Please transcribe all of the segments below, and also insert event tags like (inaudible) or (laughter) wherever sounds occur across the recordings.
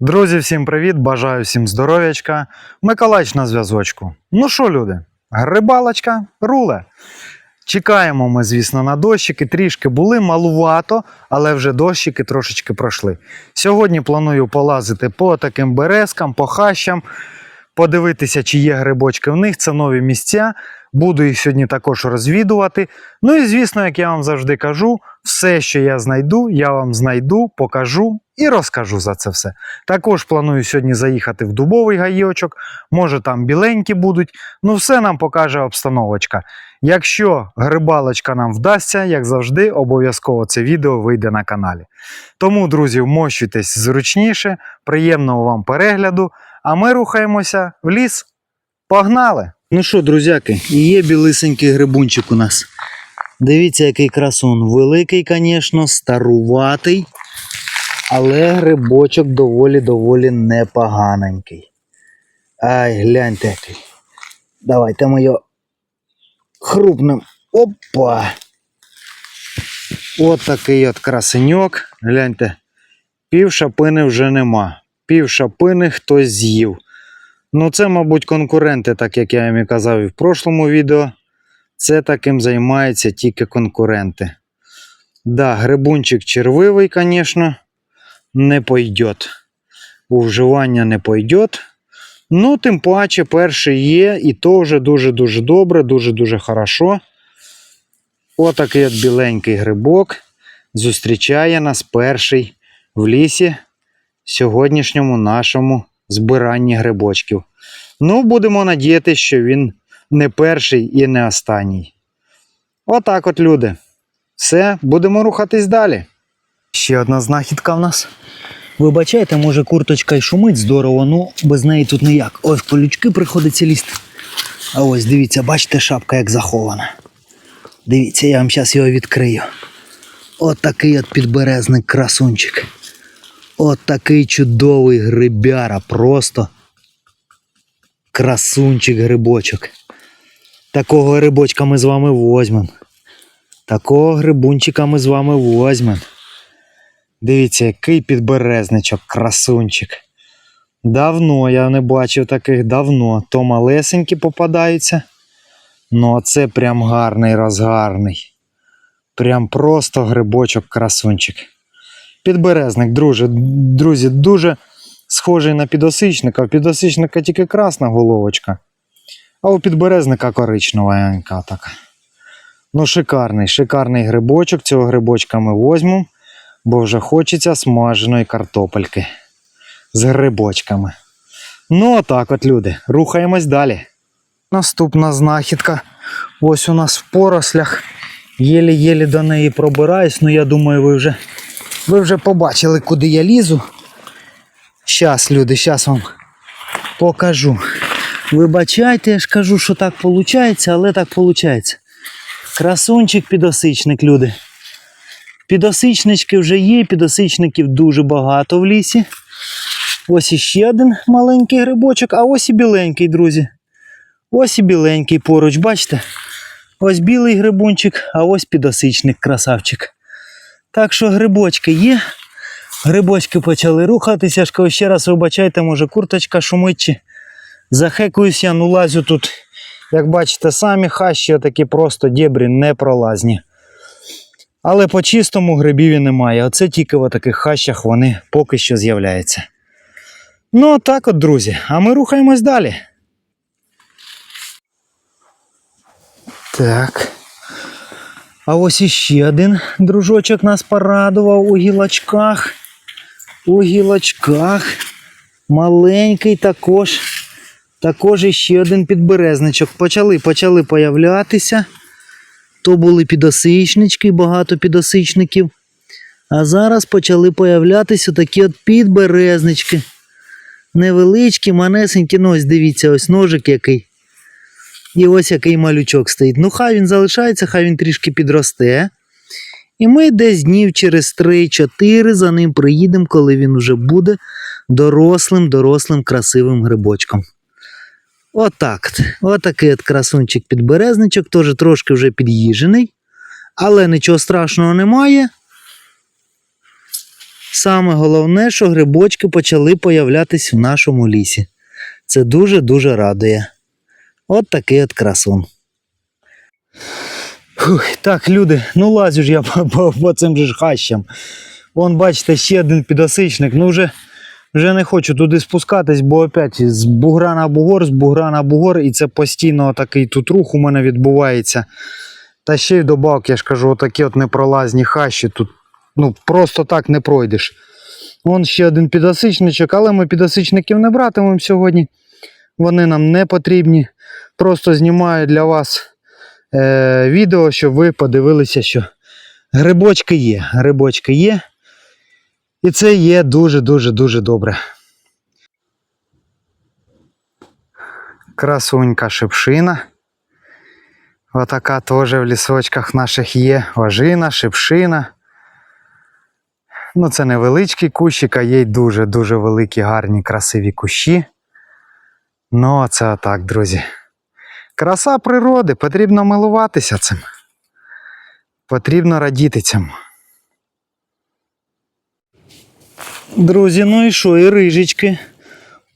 Друзі, всім привіт! Бажаю всім здоров'ячка. Миколаїч на зв'язочку. Ну що, люди, грибалочка, руле. Чекаємо ми, звісно, на дощики. Трішки були малувато, але вже дощики трошечки пройшли. Сьогодні планую полазити по таким березкам, по хащам, подивитися, чи є грибочки в них. Це нові місця. Буду їх сьогодні також розвідувати. Ну і звісно, як я вам завжди кажу, все, що я знайду, я вам знайду, покажу і розкажу за це все. Також планую сьогодні заїхати в дубовий гаєчок, може там біленькі будуть. Ну, все нам покаже обстановочка. Якщо грибалочка нам вдасться, як завжди, обов'язково це відео вийде на каналі. Тому, друзі, вмощуйтесь зручніше, приємного вам перегляду, а ми рухаємося в ліс. Погнали! Ну що, друзяки, є білисенький грибунчик у нас. Дивіться, який красун. Великий, звісно, старуватий, але грибочок доволі-доволі непоганенький. Ай, гляньте який. Давайте ми його хрупнем. Опа! От такий от красеньок. Гляньте, пів шапини вже нема. Пів шапини хтось з'їв. Ну, це, мабуть, конкуренти, так як я їм і казав і в прошлому відео. Це таким займаються тільки конкуренти. Да, грибунчик червивий, звісно, не пойдет. У вживання не пойдет. Ну, тим паче, перший є, і то вже дуже-дуже добре, дуже-дуже хорошо. Отакий от біленький грибок зустрічає нас перший в лісі сьогоднішньому нашому збиранні грибочків. Ну, будемо надіятися, що він не перший і не останній. Отак от, люди. Все, будемо рухатись далі. Ще одна знахідка в нас. Вибачайте, може курточка й шумить здорово, ну без неї тут ніяк. В колючки приходиться лізти. А ось дивіться, бачите, шапка як захована. Дивіться, я вам зараз його відкрию. От такий от підберезник красунчик. От такий чудовий грибяра. Просто красунчик грибочок. Такого грибочка ми з вами возьмемо. Такого грибунчика ми з вами возьмемо. Дивіться, який підберезничок, красунчик. Давно я не бачив таких, давно. То малесенькі попадаються. Ну, а це прям гарний розгарний. Прям просто грибочок, красунчик. Підберезник, друже, друзі, дуже схожий на підосичника. У підосичника тільки красна головочка, а у підберезника коричневенька така. Ну, шикарний, шикарний грибочок. Цього грибочка ми возьмемо, бо вже хочеться смаженої картопельки з грибочками. Ну, отак от, люди. Рухаємось далі. Наступна знахідка. Ось у нас в порослях. Єлі-єлі до неї пробираюсь, ну я думаю, ви вже, ви вже побачили, куди я лізу. Щас, люди, щас вам покажу. Вибачайте, я ж кажу, що так виходить, але так виходить. Красунчик підосичник, люди. Підосичнички вже є, підосичників дуже багато в лісі. Ось іще один маленький грибочок, а ось і біленький, друзі. Ось і біленький поруч, бачите? Ось білий грибунчик, а ось підосичник, красавчик. Так що грибочки є. Грибочки почали рухатися. Ще раз вибачайте, може курточка шумить чи захекуюсь я, ну лазю тут. Як бачите, самі хащі такі просто дєбрі непролазні. Але по чистому грибів і немає. Оце тільки в таких хащах вони поки що з'являються. Ну, так от, друзі. А ми рухаємось далі. Так. А ось іще один дружочок нас порадував у гілочках. У гілочках. Маленький також. Також іще один підберезничок. Почали, почали появлятися. То були підосичнички, багато підосичників. А зараз почали появлятися такі от підберезнички. Невеличкі, манесенькі. Ну, ось дивіться, ось ножик який. І ось який малючок стоїть. Ну, хай він залишається, хай він трішки підросте. І ми десь днів через 3-4 за ним приїдемо, коли він вже буде дорослим, дорослим, красивим грибочком. Отак. от. Отакий от красунчик підберезничок, теж трошки вже під'їжений. Але нічого страшного немає. саме головне, що грибочки почали появлятись в нашому лісі. Це дуже-дуже радує. От такий от красун. Фух, так, люди, ну лазю ж я (laughs) по, по, по цим же хащам. Вон, бачите, ще один підосичник. Ну вже, вже не хочу туди спускатись, бо опять з бугра на бугор, з бугра на бугор, і це постійно такий тут рух у мене відбувається. Та ще й добавки, я ж кажу, отакі от непролазні хащі. Тут ну, просто так не пройдеш. Вон ще один підосичничок, але ми підосичників не братимемо сьогодні. Вони нам не потрібні. Просто знімаю для вас е, відео, щоб ви подивилися, що грибочки є. Грибочки є. І це є дуже-дуже дуже добре. Красунька шипшина. Отака теж в лісочках наших є. Ожина, шипшина. Ну, це невеличкий кущик, а є й дуже-дуже великі, гарні, красиві кущі. Ну, це отак, друзі. Краса природи, потрібно милуватися цим. Потрібно радіти цьому. Друзі, ну і що, і рижечки.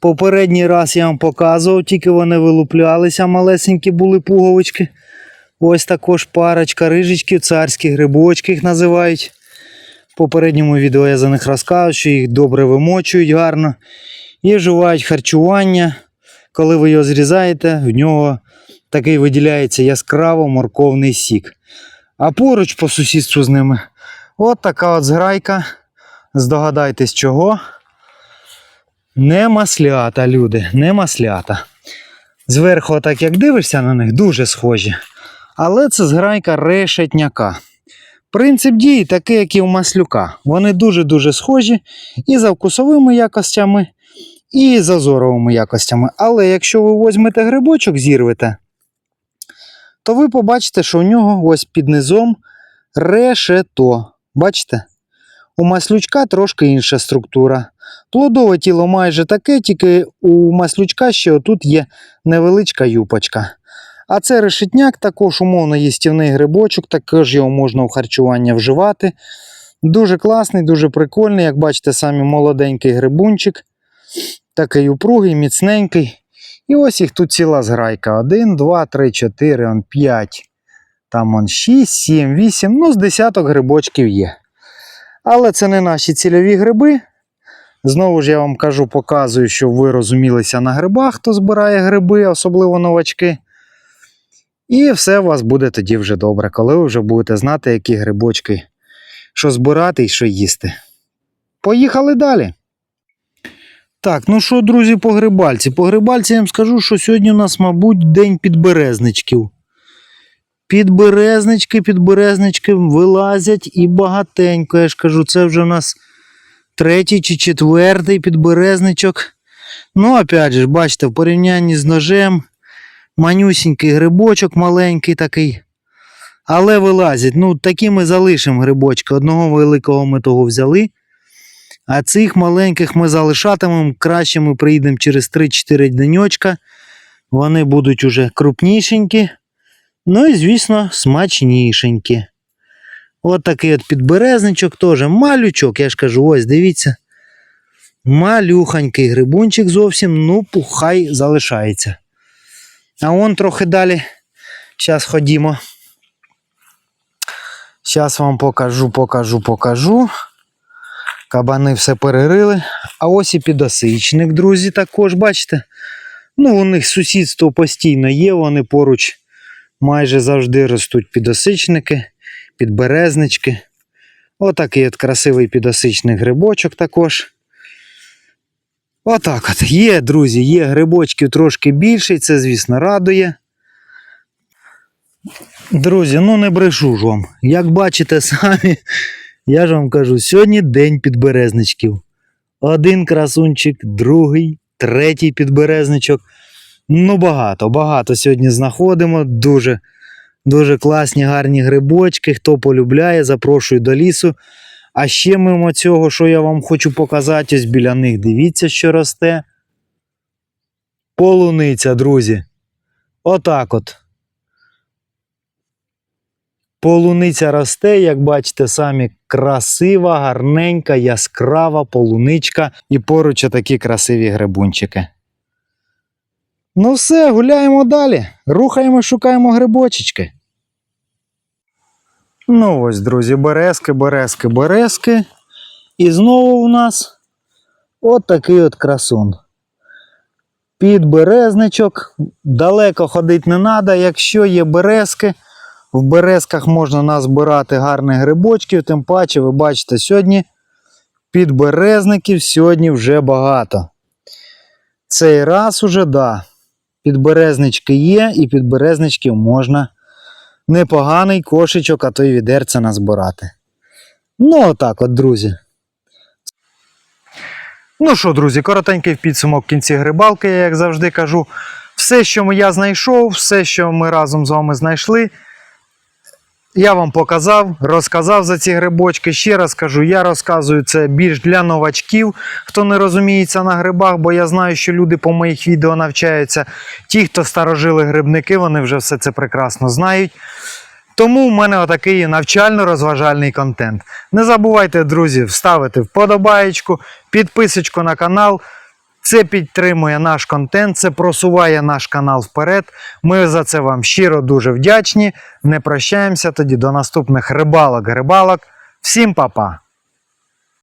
Попередній раз я вам показував, тільки вони вилуплялися, малесенькі були пуговички. Ось також парочка рижечків, царські грибочки їх називають. В попередньому відео я за них розказував, що їх добре вимочують гарно і вживають харчування. Коли ви його зрізаєте, в нього такий виділяється яскраво морковний сік. А поруч по сусідству з ними от така от зграйка. Здогадайтесь чого? Не маслята, люди, не маслята. Зверху, так як дивишся на них, дуже схожі. Але це зграйка решетняка. Принцип дії такий, як і у маслюка. Вони дуже-дуже схожі і за вкусовими якостями, і за зоровими якостями. Але якщо ви візьмете грибочок, зірвете, то ви побачите, що у нього ось під низом решето. Бачите? У маслючка трошки інша структура. Плодове тіло майже таке, тільки у маслючка ще отут є невеличка юпочка. А це решетняк, також умовно їстівний грибочок, також його можна у харчування вживати. Дуже класний, дуже прикольний. Як бачите, самі молоденький грибунчик. Такий упругий, міцненький. І ось їх тут ціла зграйка. 1, 2, 3, 4, он 5. Там он 6, 7, 8. Ну, з десяток грибочків є. Але це не наші цільові гриби. Знову ж я вам кажу, показую, щоб ви розумілися на грибах, хто збирає гриби, особливо новачки. І все у вас буде тоді вже добре, коли ви вже будете знати, які грибочки, що збирати і що їсти. Поїхали далі. Так, ну що, друзі, по грибальці? По грибальці я вам скажу, що сьогодні у нас, мабуть, день підберезничків. Підберезнички, підберезнички вилазять і багатенько. Я ж кажу, це вже у нас третій чи четвертий підберезничок. Ну, опять же, бачите, в порівнянні з ножем манюсінький грибочок маленький такий. Але вилазять. Ну, такі ми залишимо грибочки. Одного великого ми того взяли. А цих маленьких ми залишатимемо. Краще ми приїдемо через 3-4 денечка. Вони будуть уже крупнішенькі. Ну і, звісно, смачнішенькі. От такий от підберезничок теж малючок, я ж кажу, ось дивіться. Малюханький грибунчик зовсім, ну, пухай залишається. А он трохи далі. Зараз ходімо. Зараз вам покажу, покажу, покажу. Кабани все перерили. А ось і підосичник, друзі, також, бачите? Ну, у них сусідство постійно є, вони поруч майже завжди ростуть підосичники, підберезнички. Отакий от красивий підосичний грибочок також. Отак от. Є, друзі, є грибочків трошки більше, це, звісно, радує. Друзі, ну не брешу ж вам. Як бачите самі, я ж вам кажу, сьогодні день підберезничків. Один красунчик, другий, третій підберезничок. Ну, багато, багато сьогодні знаходимо. Дуже, дуже класні, гарні грибочки. Хто полюбляє, запрошую до лісу. А ще мимо цього, що я вам хочу показати, ось біля них. Дивіться, що росте. Полуниця, друзі. Отак от. Полуниця росте, як бачите, самі красива, гарненька, яскрава полуничка і поруч такі красиві грибунчики. Ну все, гуляємо далі. Рухаємо, шукаємо грибочечки. Ну ось, друзі, березки, березки, березки. І знову у нас от такий от красун. Підберезничок. Далеко ходити не треба. Якщо є березки, в березках можна назбирати гарних грибочків. Тим паче, ви бачите, сьогодні підберезників сьогодні вже багато. Цей раз уже, да, підберезнички є, і підберезничків можна непоганий кошечок, а то й відерця назбирати. Ну, отак от, друзі. Ну що, друзі, коротенький підсумок в кінці грибалки, я як завжди кажу. Все, що я знайшов, все, що ми разом з вами знайшли, я вам показав, розказав за ці грибочки. Ще раз кажу, я розказую це більш для новачків, хто не розуміється на грибах, бо я знаю, що люди по моїх відео навчаються. Ті, хто старожили грибники, вони вже все це прекрасно знають. Тому в мене отакий навчально-розважальний контент. Не забувайте, друзі, вставити вподобаєчку, підписочку на канал. Це підтримує наш контент, це просуває наш канал вперед. Ми за це вам щиро дуже вдячні. Не прощаємося тоді до наступних рибалок-рибалок. Всім па-па!